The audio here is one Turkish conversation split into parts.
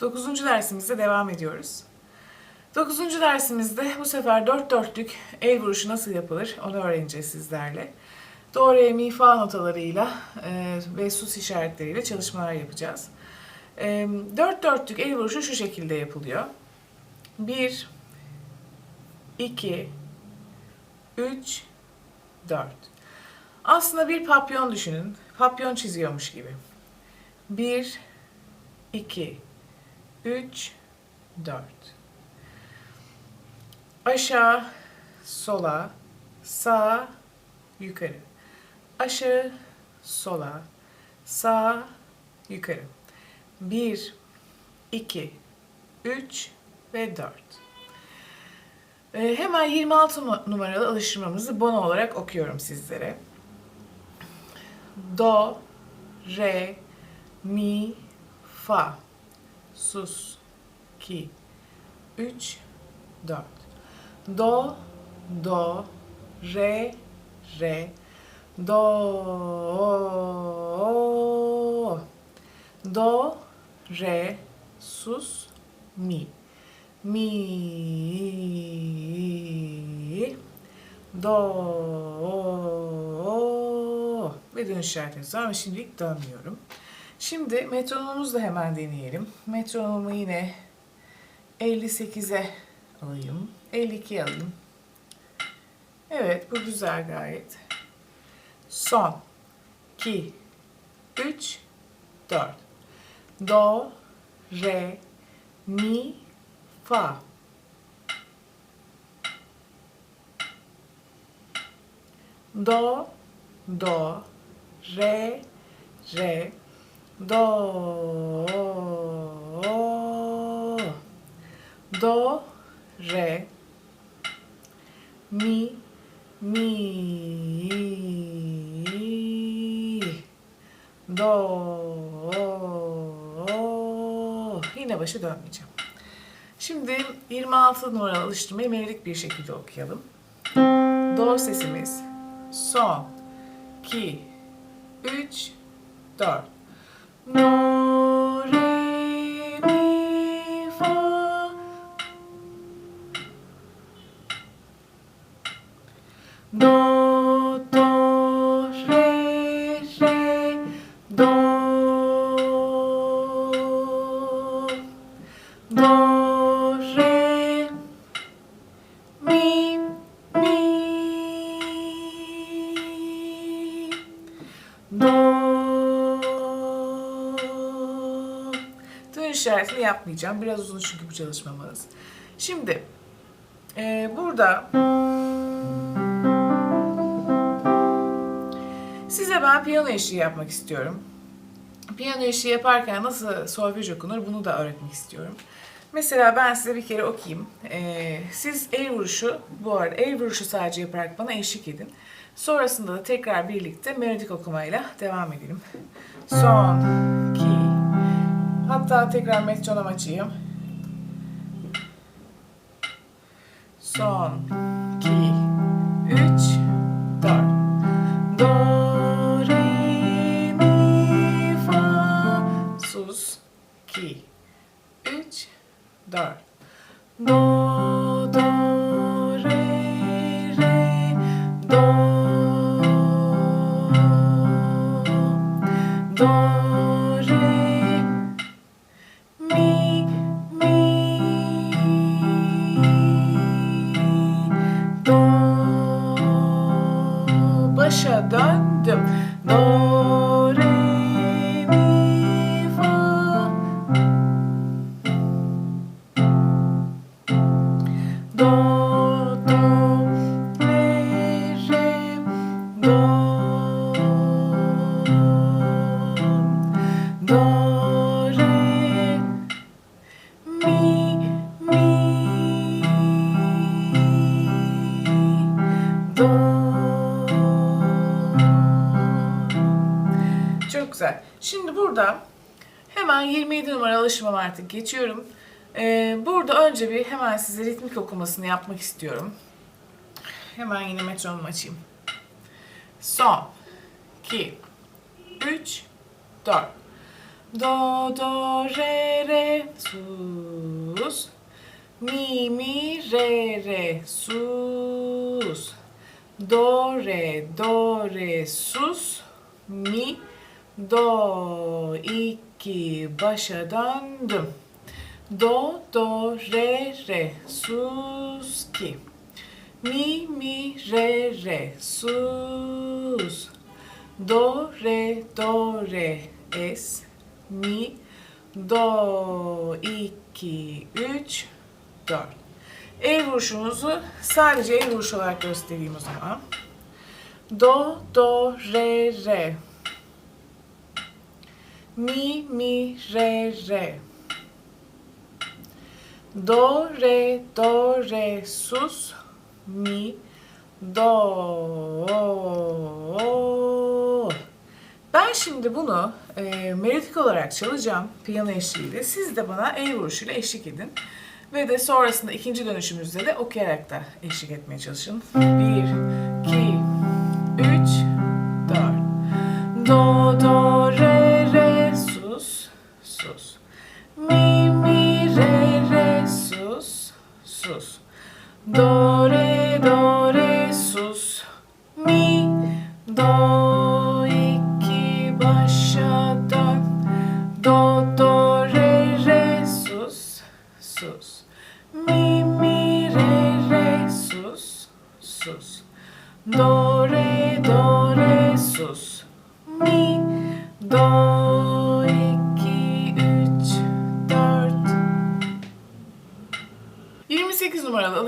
9. dersimizde devam ediyoruz. 9. dersimizde bu sefer dört dörtlük el vuruşu nasıl yapılır onu öğreneceğiz sizlerle. Do, re, mi, fa notalarıyla e, ve sus işaretleriyle çalışmalar yapacağız. E, dört dörtlük el vuruşu şu şekilde yapılıyor. 1, 2, 3, 4. Aslında bir papyon düşünün. Papyon çiziyormuş gibi. 1, 2, 3, 4. Aşağı, sola, sağ, yukarı. Aşağı, sola, sağ, yukarı. 1, 2, 3 ve 4. Ee, hemen 26 nu- numaralı alıştırmamızı bono olarak okuyorum sizlere. Do, re, mi, fa, sus, ki, 3, 4. Do, do, re, re, do, do, re, sus, mi. Mi, do. Ve dönüş işaretimiz var ama şimdilik dönmüyorum. Şimdi metronomumuzu da hemen deneyelim. Metronomu yine 58'e alayım. 52'ye alayım. Evet bu güzel gayet. Son. 2, 3, 4. Do, re, mi, fa. Do, do, re, re, do, do, re, mi, mi, do, yine başı dönmeyeceğim. Şimdi 26 numaralı alıştırmayı melodik bir şekilde okuyalım. Do sesimiz son, ki, 3, 4. Do, Dön işaretini yapmayacağım. Biraz uzun çünkü bu çalışmamız. Şimdi eee, burada size ben piyano eşliği yapmak istiyorum. Piyano eşliği yaparken nasıl solfej okunur bunu da öğretmek istiyorum. Mesela ben size bir kere okuyayım. Ee, siz el vuruşu, bu arada el vuruşu sadece yaparak bana eşlik edin. Sonrasında da tekrar birlikte melodik okumayla devam edelim. Son, ki, hatta tekrar metronom açayım. Son, Çok güzel. Şimdi burada hemen 27 numaralı alışmam artık geçiyorum. Ee, burada önce bir hemen size ritmik okumasını yapmak istiyorum. Hemen yine metronomu açayım. Son, 2, 3, 4. Do, do, re, re, sus. Mi, mi, re, re, sus. Do, re, do, re, sus. Mi, do, iki, başa döndüm. Do, do, re, re, sus, ki. Mi, mi, re, re, sus. Do, re, do, re, es. Mi, do, iki, üç, dört. El vuruşumuzu sadece el vuruşu olarak göstereyim o zaman. Do, do, re, re. Mi, mi, re, re. Do, re, do, re, sus, mi, do. Ben şimdi bunu e, melodik olarak çalacağım piyano eşliğiyle. Siz de bana el vuruşuyla eşlik edin. Ve de sonrasında ikinci dönüşümüzde de okuyarak da eşlik etmeye çalışın. Bir, iki, üç, dört. Do, sus. Mi, mi, re, re, sus, sus. Do, re, do, re, sus. Mi, do,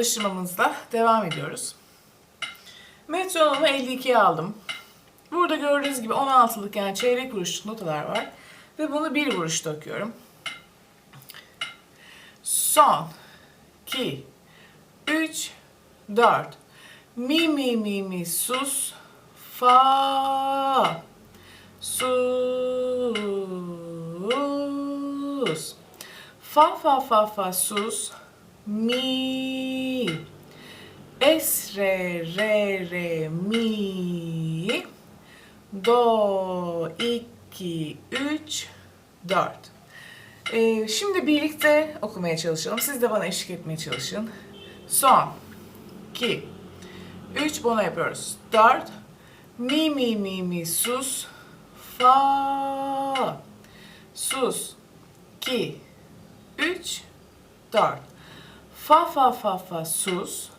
28 numaralı alıştırmamızla devam ediyoruz. Metronomu 52'ye aldım. Burada gördüğünüz gibi 16'lık yani çeyrek vuruş notalar var. Ve bunu bir vuruşta okuyorum. Son, 2, 3, 4. Mi, mi, mi, mi, sus, fa, sus. Fa, fa, fa, fa, sus, mi. Es, re, re, re, mi. Do, iki, üç, dört. Ee, şimdi birlikte okumaya çalışalım. Siz de bana eşlik etmeye çalışın. Son, iki, üç, bunu yapıyoruz. Dört, mi, mi, mi, mi, sus, fa, sus, iki, üç, dört. Fa, fa, fa, fa, sus,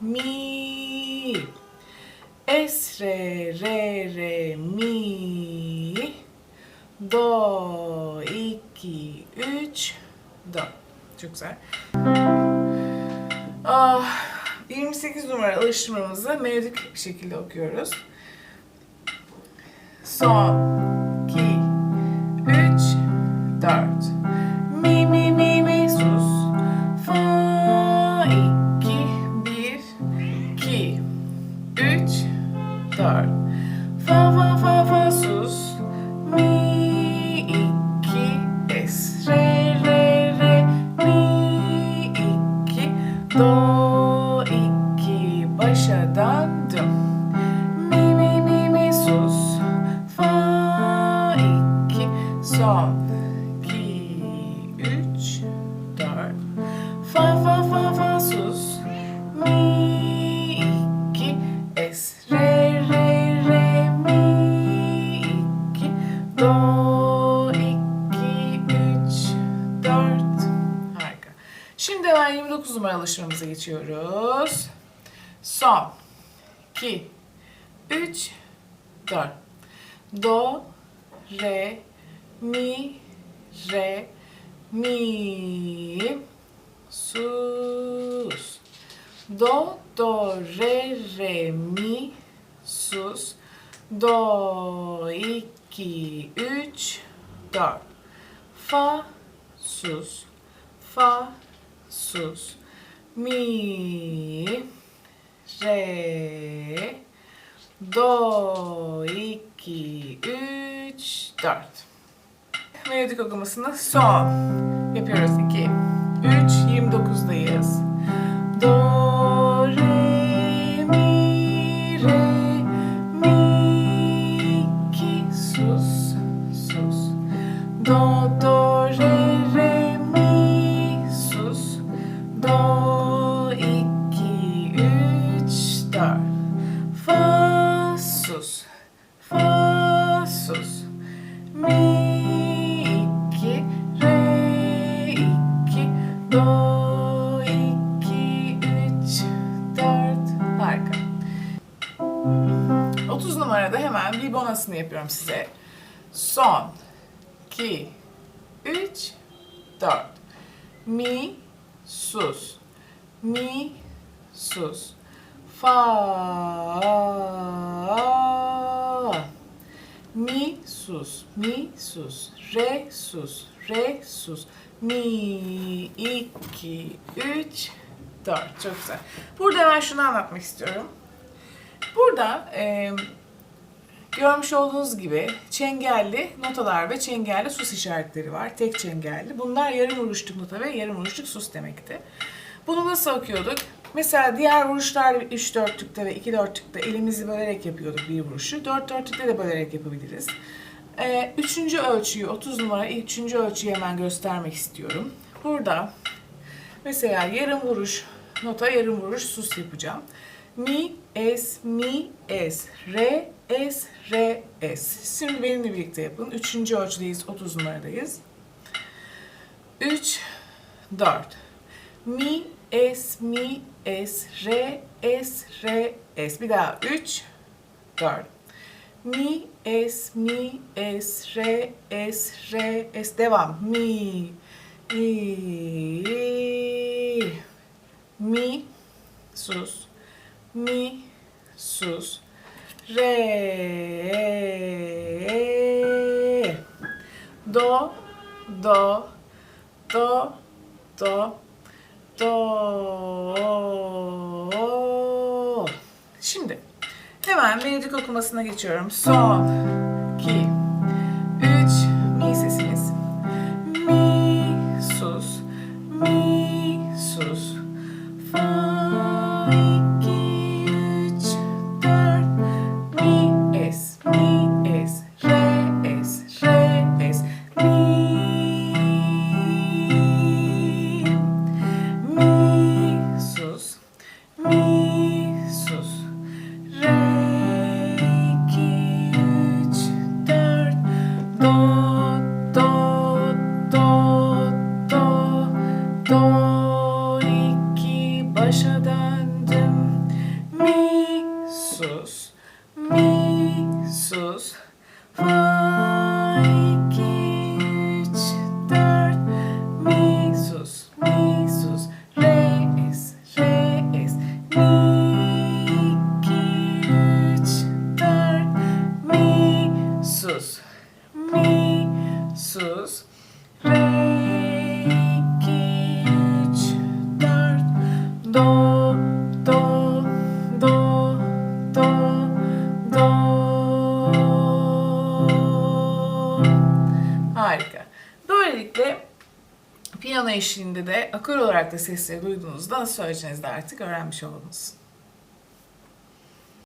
mi. Es, re, re, re, mi. Do, iki, üç, dört. Çok güzel. Ah, 28 numaralı alıştırmamızı melodik şekilde okuyoruz. Son, 9 numaralı şımarımıza geçiyoruz. Son. 2, 3, 4. Do, re, mi, re, mi. Sus. Do, do, re, re, mi, sus. Do, iki, üç, dört. Fa, sus. Fa, sus. Mi, re, do, iki, üç, dört. Melodik okumasını son yapıyoruz. 2, 3, 29'dayız. Bonusunu yapıyorum size. Son, 2, 3, 4. Mi, sus. Mi, sus. Fa. Mi, sus. Mi, sus. Re, sus. Re, sus. Mi, iki, üç, dört. Çok güzel. Burada ben şunu anlatmak istiyorum. Burada e, görmüş olduğunuz gibi çengelli notalar ve çengelli sus işaretleri var. Tek çengelli. Bunlar yarım vuruşluk nota ve yarım vuruşluk sus demekti. Bunu nasıl okuyorduk? Mesela diğer vuruşlar 3 dörtlükte ve 2 dörtlükte elimizi bölerek yapıyorduk bir vuruşu. 4 dörtlükte de bölerek yapabiliriz. Ee, üçüncü ölçüyü, 30 numara üçüncü ölçüyü hemen göstermek istiyorum. Burada mesela yarım vuruş nota, yarım vuruş sus yapacağım. Mi, es, mi, es, re, es, re, es. Şimdi benimle birlikte yapın. Üçüncü ölçüdeyiz, 30 numaradayız. 3, 4. Mi, es, mi, es, re, es, re, es. Bir daha 3, 4. Mi, es, mi, es, re, es, re, es. Devam. Mi, i, mi, sus, mi, sus, re, do, do, do, do, do. Şimdi hemen melodik okumasına geçiyorum. Son, başa döndüm. De akor olarak da sesleri duyduğunuzda nasıl söyleyeceğinizi de artık öğrenmiş oldunuz.